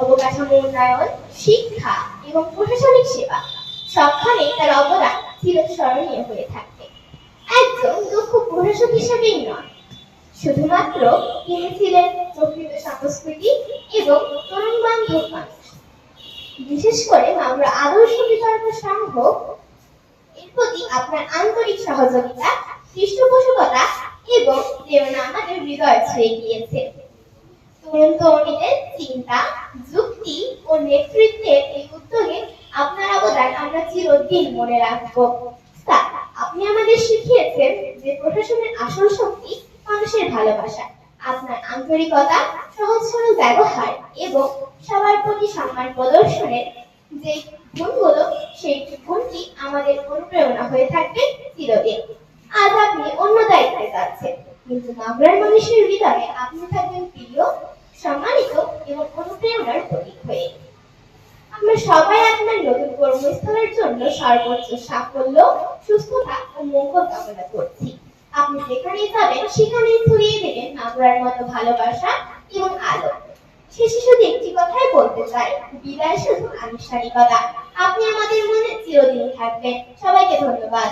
অবকাঠামো উন্নয়ন শিক্ষা এবং প্রশাসনিক সেবা সবখানেই তার অবদান চিরস্মরণীয় হয়ে থাকবে একজন দক্ষ প্রশাসক হিসেবেই নয়, শুধুমাত্র তিনি ছিলেন প্রকৃত সংস্কৃতি এবং তরুণ বান্ধব মানুষ। বিশেষ করে আমরা আদর্শ বিতর্ক সংঘ, এর প্রতি আপনার আন্তরিক সহযোগিতা, পৃষ্ঠপোষকতা এবং প্রেরণা আমাদের হৃদয় ছুঁয়ে গিয়েছে। চিন্তা, যুক্তি ও নেতৃত্বের এই উদ্যোগে আপনার অবদান আমরা চিরদিন মনে রাখব। আপনি আমাদের শিখিয়েছেন যে প্রশাসনের আসল শক্তি মানুষের ভালোবাসা। আপনার আন্তরিকতা সহজ সরল ব্যবহার এবং সবার প্রতি সম্মান প্রদর্শনের যে গুণগুলো, সেই গুণটি আমাদের অনুপ্রেরণা হয়ে থাকবে চিরদিন। আজ আপনি অন্য দায়িত্বে যাচ্ছেন, কিন্তু মাগুরার মানুষের হৃদয়ে আপনি এবং অনুপ্রেরণার প্রতীক হয়ে। আমরা সবাই আপনার নতুন কর্মস্থলের জন্য সর্বোচ্চ সাফল্য, সুস্থতা ও মঙ্গল কামনা করছি। আপনি যেখানেই যাবেন, সেখানেই ছড়িয়ে দেবেন মাগুরার মতো ভালোবাসা এবং আলো। শেষে শুধু একটি কথাই বলতে চাই, বিদায় শুধু আনুষ্ঠানিকতা। আপনি আমাদের মনে চিরদিন থাকবেন। সবাইকে ধন্যবাদ।